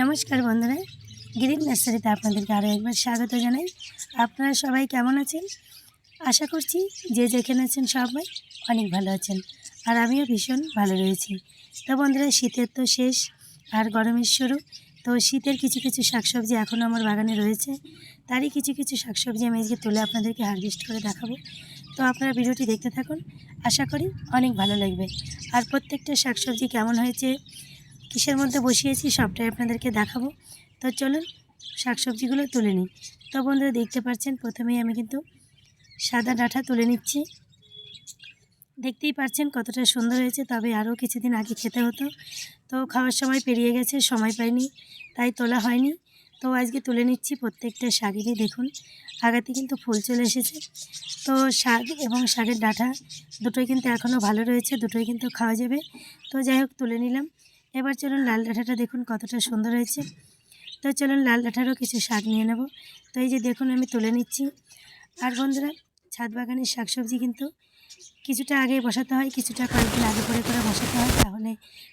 নমস্কার বন্ধুরা, গ্রিন নার্সারিতে আপনাদেরকে আরও একবার স্বাগত জানাই। আপনারা সবাই কেমন আছেন? আশা করছি যে যেখানে আছেন সবাই অনেক ভালো আছেন, আর আমিও ভীষণ ভালো রয়েছি। তো বন্ধুরা, শীতের তো শেষ, আর গরমের শুরু। তো শীতের কিছু কিছু শাকসবজি এখনও আমার বাগানে রয়েছে। তারই কিছু কিছু শাকসবজি আমি আজকে তুলে আপনাদেরকে হারভেস্ট করে দেখাবো। তো আপনারা ভিডিওটি দেখতে থাকুন, আশা করি অনেক ভালো লাগবে। আর প্রত্যেকটা শাকসবজি কেমন হয়েছে কিসের মধ্যে বসিয়েছি সবটাই আপনাদেরকে দেখাবো। তো চলুন, শাকসবজিগুলো তুলে নিই। তো বন্ধুরা, দেখতে পাচ্ছেন, প্রথমেই আমি কিন্তু সাদা ডাঁটা তুলে নিচ্ছি। দেখতেই পাচ্ছেন কতটা সুন্দর হয়েছে, তবে আরও কিছুদিন আগে খেতে হতো। তো খাওয়ার সময় পেরিয়ে গেছে, সময় পাইনি, তাই তোলা হয়নি। তো আজকে তুলে নিচ্ছি প্রত্যেকটা শাকেরই, দেখুন, আগাতে কিন্তু ফুল চলে এসেছে। তো শাক এবং শাকের ডাঁটা দুটোই কিন্তু এখনও ভালো রয়েছে, দুটোই কিন্তু খাওয়া যাবে। তো যাই হোক, তুলে নিলাম। এবার চলুন লাল ডাঁটাটা দেখুন কতটা সুন্দর হয়েছে। তো চলুন লাল ডাঁটারও কিছু শাক নিয়ে নেব। তো এই যে দেখুন, আমি তুলে নিচ্ছি। আর বন্ধুরা, ছাদ বাগানের শাকসবজি কিন্তু কিছুটা আগে বসাতে হয়, কিছুটা কয়েকদিন আগে করে করে বসাতে হয়। তাহলে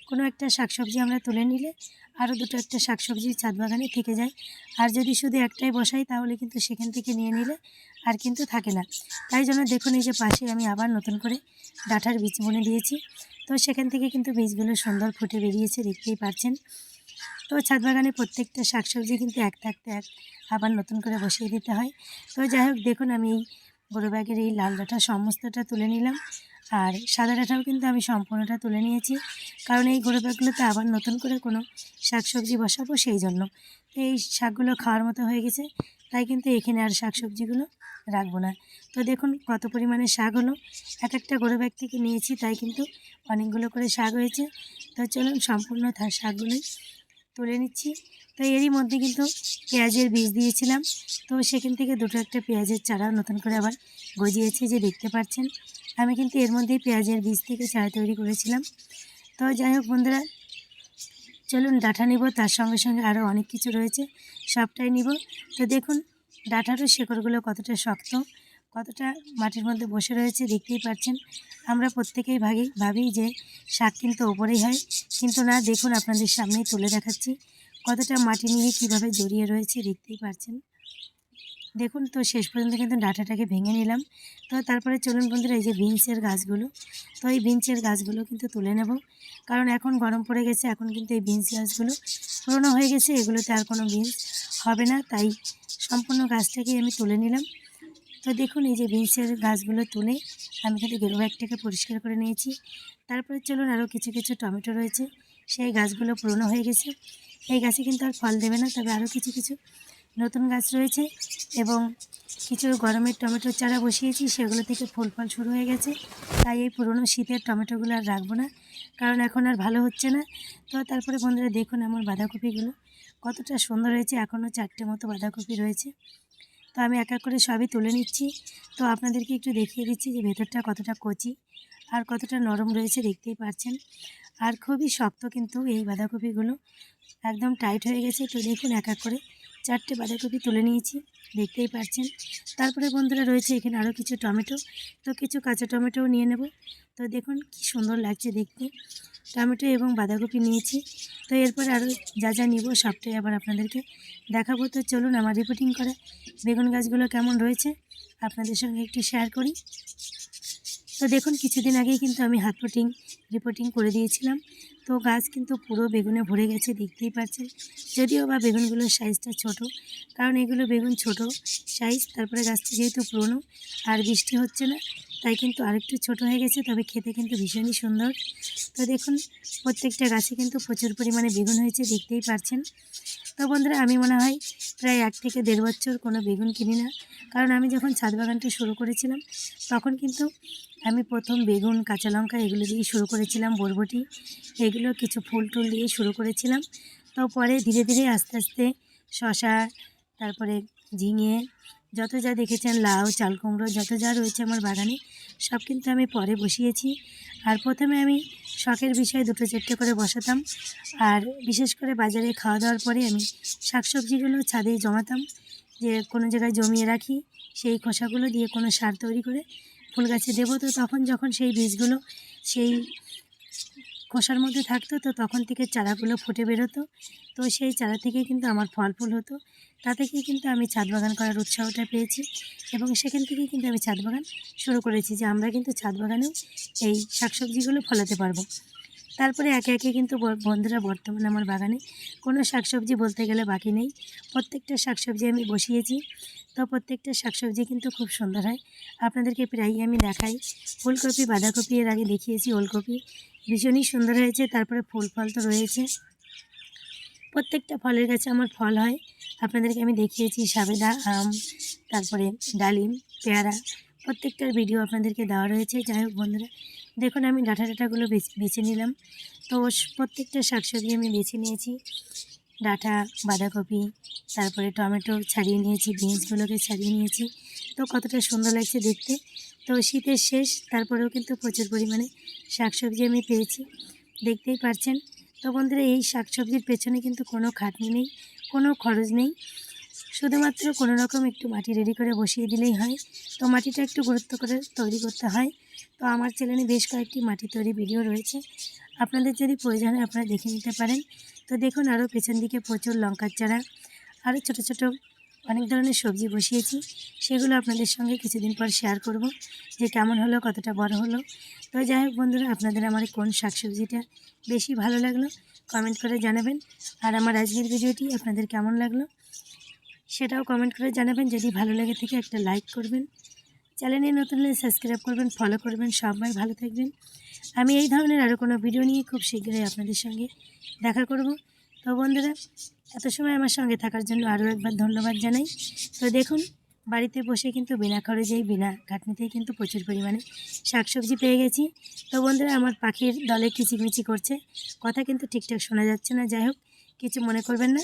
কোনো একটা শাকসবজি আমরা তুলে নিলে আরও দুটো একটা শাকসবজি ছাদ বাগানে থেকে যায়। আর যদি শুধু একটাই বসাই, তাহলে কিন্তু সেখান থেকে নিয়ে নিলে আর কিন্তু থাকে না। তাই জন্য দেখুন, এই যে পাশে আমি আবার নতুন করে ডাঁটার বীজ বুনে দিয়েছি। তো সেখান থেকে কিন্তু বীজগুলো সুন্দর ফুটে বেরিয়েছে, দেখতেই পাচ্ছেন তো ছাদ বাগানে প্রত্যেকটা শাকসবজি কিন্তু এক থাকতে এক আবার নতুন করে বসিয়ে দিতে হয়। তো যাই হোক, দেখুন আমি এই বড়ো ব্যাগের এই লাল ডাঁটা সমস্তটা তুলে নিলাম। আর সাদা ডাঁটাও কিন্তু আমি সম্পূর্ণটা তুলে নিয়েছি। কারণ এই গরু ব্যাগগুলোতে আবার নতুন করে কোনো শাকসবজি বসাবো সেই জন্য। তো এই শাকগুলো খাওয়ার মতো হয়ে গেছে। তাই কিন্তু এখানে আর শাকসবজিগুলো রাখব না। তো দেখুন কত পরিমাণে শাক হলো। এক একটা গরু ব্যাগ থেকে নিয়েছি, তাই কিন্তু অনেকগুলো করে শাক হয়েছে। তো চলুন সম্পূর্ণ থা, শাকগুলোই তুলে নিচ্ছি। তো এরই মধ্যে কিন্তু পেঁয়াজের বীজ দিয়েছিলাম। তো সেখান থেকে দুটো একটা পেঁয়াজের চারা নতুন করে আবার গজিয়েছে যে দেখতে পাচ্ছেন। আমি কিন্তু এর মধ্যেই পেঁয়াজের বীজ থেকে চারা তৈরি করেছিলাম। তো যাই হোক বন্ধুরা, চলুন ডাঁটা নিব। তার সঙ্গে সঙ্গে আরও অনেক কিছু রয়েছে, সবটাই নিব। তো দেখুন ডাঁটারও শেকড়গুলো কতটা শক্ত, কতটা মাটির মধ্যে বসে রয়েছে দেখতেই পাচ্ছেন। আমরা প্রত্যেকেই ভাগি, ভাবি যে শাক কিন্তু ওপরেই হয়। কিন্তু না, দেখুন আপনাদের সামনেই তুলে দেখাচ্ছি কতটা মাটি নিয়ে কীভাবে জড়িয়ে রয়েছে দেখতেই পাচ্ছেন। দেখুন তো, শেষ পর্যন্ত কিন্তু ডাটাটাকে ভেঙে নিলাম। তো তারপরে চলুন বন্ধুরা, এই যে বিনসের গাছগুলো, তো এই বিনসের গাছগুলো কিন্তু তুলে নেব। কারণ এখন গরম পড়ে গেছে, এখন কিন্তু এই বিনস গাছগুলো পুরনো হয়ে গেছে, এগুলোতে আর কোনো বিনস হবে না, তাই সম্পূর্ণ গাছটাকেই আমি তুলে নিলাম। তো দেখুন, এই যে বিনসের গাছগুলো তুলে আমি কিন্তু গেরু ব্যাগটাকে পরিষ্কার করে নিয়েছি। তারপরে চলুন আরও কিছু কিছু টমেটো রয়েছে, সেই গাছগুলো পুরনো হয়ে গেছে। এই গাছে কিন্তু আর ফল দেবে না, তবে আরও কিছু কিছু নতুন গাছ রয়েছে এবং কিছু গরমের টমেটোর চারা বসিয়েছি, সেগুলো থেকে ফুল ফল শুরু হয়ে গেছে। তাই এই পুরনো শীতের টমেটোগুলো আর রাখব না, কারণ এখন আর ভালো হচ্ছে না। তো তারপরে বন্ধুরা দেখুন আমার বাঁধাকপিগুলো। কতটা সুন্দর হয়েছে, এখনও চারটে মতো বাঁধাকপি রয়েছে। তো আমি এক এক করে সবই তুলে নিচ্ছি। তো আপনাদেরকে একটু দেখিয়ে দিচ্ছি যে ভেতরটা কতটা কচি আর কতটা নরম রয়েছে, দেখতেই পাচ্ছেন। আর খুবই শক্ত কিন্তু এই বাঁধাকপিগুলো। একদম টাইট হয়ে গেছে। তো দেখুন এক এক করে চারটে বাঁধাকপি তুলে নিয়েছি, দেখতেই পাচ্ছেন। তারপরে বন্ধুরা রয়েছে এখানে আরও কিছু টমেটো। তো কিছু কাঁচা টমেটোও নিয়ে নেব। তো দেখুন কি সুন্দর লাগছে দেখতে। টমেটো এবং বাঁধাকপি নিয়েছি। তো এরপর আরও যা যা নিব সবটাই আবার আপনাদেরকে দেখাবো। তো চলুন আমার রিপোর্টিং করা বেগুন গাছগুলো কেমন রয়েছে আপনাদের সঙ্গে একটু শেয়ার করি। তো দেখুন, কিছুদিন আগেই কিন্তু আমি হাত রিপোর্টিং করে দিয়েছিলাম। তো গাছ কিন্তু পুরো বেগুনে ভরে গেছে, দেখতেই পাচ্ছেন। যদিও বা বেগুনগুলোর সাইজটা ছোট, কারণ এগুলো বেগুন ছোট সাইজ তারপরে গাছটি যেহেতু পুরনো, আর বৃষ্টি হচ্ছে না, তাই কিন্তু আরেকটু ছোট হয়ে গেছে, তবে খেতে কিন্তু ভীষণই সুন্দর। তো দেখুন, প্রত্যেকটা গাছে কিন্তু প্রচুর পরিমাণে বেগুন হয়েছে, দেখতেই পাচ্ছেন। তো বন্ধুরা, আমি মনে হয় প্রায় এক থেকে দেড় বছর কোনো বেগুন কিনি না। কারণ আমি যখন ছাদ বাগানটা শুরু করেছিলাম, তখন কিন্তু আমি প্রথম বেগুন, কাঁচা লঙ্কা এগুলো দিয়ে শুরু করেছিলাম, বরবটি এগুলো কিছু ফুল টুল দিয়ে শুরু করেছিলাম। তো পরে ধীরে ধীরে আস্তে আস্তে শশা তারপরে ঝিঙে, যত যা দেখেছেন, লাউ, চাল কুমড়ো, যত যা রয়েছে আমার বাগানে, সব কিন্তু আমি পরে বসিয়েছি। আর প্রথমে আমি শখের বিষয়ে দুটো চারটে করে বসাতাম। আর বিশেষ করে বাজারে খাওয়া দাওয়ার পরে আমি শাকসবজিগুলো ছাদে জমাতাম, যে কোনো জায়গায় জমিয়ে রাখি, সেই খোসাগুলো দিয়ে কোনো সার তৈরি করে ফুল গাছে দেবো। তো তখন যখন সেই বীজগুলো সেই খোসার মধ্যে থাকতো তো তখন থেকে চারাগুলো ফুটে বেরোতো। তো সেই চারা থেকে কিন্তু আমার ফল ফুল হতো। তা থেকেই কিন্তু আমি ছাদ বাগান করার উৎসাহটা পেয়েছি এবং সেখান থেকেই কিন্তু আমি ছাদ বাগান শুরু করেছি যে আমরা কিন্তু ছাদ বাগানেও এই শাকসবজিগুলো ফলাতে পারব। তারপরে একে একে কিন্তু বন্ধুরা বর্তমানে আমার বাগানে কোনো শাকসবজি বলতে গেলে বাকি নেই। প্রত্যেকটা শাকসবজি আমি বসিয়েছি। তো প্রত্যেকটা শাকসবজি কিন্তু খুব সুন্দর হয়। আপনাদেরকে প্রায়ই আমি দেখাই। ফুলকপি, বাঁধাকপি এর আগে দেখিয়েছি ওলকপি। ভীষণই সুন্দর হয়েছে। তারপরে ফুল ফল তো রয়েছে। প্রত্যেকটা ফলের গাছে আমার ফল হয়। আপনাদেরকে আমি দেখিয়েছি সাবেদা, আম, তারপরে ডালিম, পেয়ারা। প্রত্যেকটার ভিডিও আপনাদেরকে দেওয়া রয়েছে। যাই হোক বন্ধুরা দেখুন, আমি ডাঁটা ডাঁটাগুলো বেছে নিলাম। তো প্রত্যেকটা শাকসবজি আমি বেছে নিয়েছি। ডাঁটা, বাঁধাকপি, তারপরে টমেটো ছাড়িয়ে নিয়েছি, বিনসগুলোকে ছাড়িয়ে নিয়েছি। তো কতটা সুন্দর লাগছে দেখতে। তো শীতের শেষ, তারপরেও কিন্তু প্রচুর পরিমাণে শাকসবজি আমি পেয়েছি। দেখতেই পাচ্ছেন তো বন্ধুরা, এই শাকসবজির পেছনে কিন্তু কোনো খাটনি নেই, কোনো খরচ নেই। শুধুমাত্র কোনো রকম একটু মাটি রেডি করে বসিয়ে দিলেই হয়। তো মাটিটা একটু গুরুত্ব করে তৈরি করতে হয়। তো আমার চ্যানেলে বেশ কয়েকটি মাটি তৈরি ভিডিও রয়েছে। আপনাদের যদি প্রয়োজন হয় আপনারা দেখে নিতে পারেন। তো দেখুন আরও পেছন দিকে প্রচুর লঙ্কার চারা। আরও ছোটো ছোটো অনেক ধরনের সবজি বসিয়েছি। সেগুলো আপনাদের সঙ্গে কিছুদিন পর শেয়ার করব যে কেমন হলো, কতটা বড় হলো। তো যাই হোক বন্ধুরা, আপনাদের আমার কোন শাকসবজিটা বেশি ভালো লাগল কমেন্ট করে জানাবেন। আর আমার আজকের ভিডিওটি আপনাদের কেমন লাগল সেটাও কমেন্ট করে জানাবেন। যদি ভালো লেগে থেকে একটা লাইক করবেন। চ্যানেলে নতুন হলে সাবস্ক্রাইব করবেন ফলো করবেন, সবাই ভালো থাকবেন। আমি এই ধরনের আরও কোনো ভিডিও নিয়ে খুব শীঘ্রই আপনাদের সঙ্গে দেখা করব। তো বন্ধুরা, এত সময় আমার সঙ্গে থাকার জন্য আরও একবার ধন্যবাদ জানাই। তো দেখুন, বাড়িতে বসে কিন্তু বিনা খরচেই, বিনা খাটনিতেই কিন্তু প্রচুর পরিমাণে শাকসবজি পেয়ে গেছি। তো বন্ধুরা, আমার পাখির দলে কিচিমিচি করছে। কথা কিন্তু ঠিকঠাক শোনা যাচ্ছে না। যাই হোক, কিছু মনে করবেন না।